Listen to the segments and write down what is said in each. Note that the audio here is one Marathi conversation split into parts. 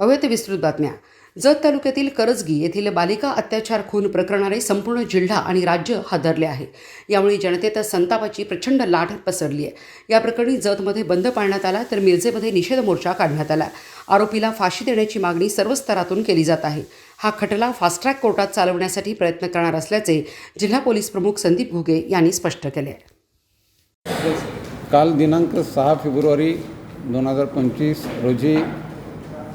अवैध विस्तृत बातम्या. जत तालुक्यातील करजगी येथील बालिका अत्याचार खून प्रकरणाने संपूर्ण जिल्हा आणि राज्य हादरले आहे. यामुळे जनतेत संतापाची प्रचंड लाट पसरली आहे. या प्रकरणी जतमध्ये बंद पाळण्यात आला तर मिरजेमध्ये निषेध मोर्चा काढण्यात आला. आरोपीला फाशी देण्याची मागणी सर्व स्तरातून केली जात आहे. हा खटला फास्ट ट्रॅक कोर्टात चालवण्यासाठी प्रयत्न करणार असल्याचे जिल्हा पोलीस प्रमुख संदीप घुगे यांनी स्पष्ट केले. आहे काल दिनांक सहा फेब्रुवारी दोन हजार पंचवीस रोजी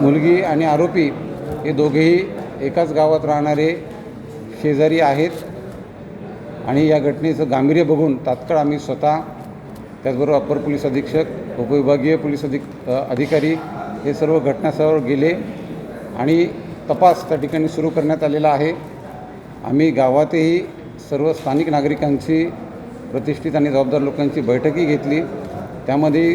मुलगी आणि आरोपी हे दोघेही एकाच गावात राहणारे शेजारी आहेत. आणि या घटनेचं गांभीर्य बघून तात्काळ आम्ही स्वतः त्याचबरोबर अप्पर पोलीस अधीक्षक उपविभागीय पोलीस अधिक अधिकारी हे सर्व घटनास्थळावर गेले आणि तपास त्या ठिकाणी सुरू करण्यात आलेला आहे. आम्ही गावातही सर्व स्थानिक नागरिकांची प्रतिष्ठित आणि जबाबदार लोकांची बैठकही घेतली. त्यामध्ये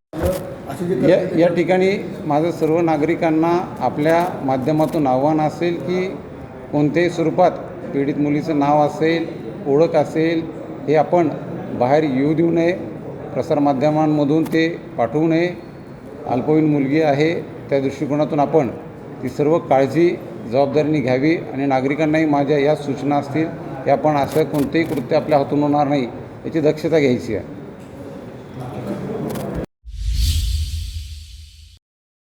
या या ठिकाणी माझं सर्व नागरिकांना आपल्या माध्यमातून आव्हान असेल की कोणत्याही स्वरूपात पीडित मुलीचं नाव असेल ओळख असेल हे आपण बाहेर येऊ देऊ नये. प्रसारमाध्यमांमधून ते पाठवू नये. अल्पवयीन मुलगी आहे त्या दृष्टिकोनातून आपण ती सर्व काळजी जबाबदारीने घ्यावी आणि नागरिकांनाही माझ्या या सूचना असतील की आपण असं कोणतेही कृत्य आपल्या हातून होणार नाही याची दक्षता घ्यायची आहे.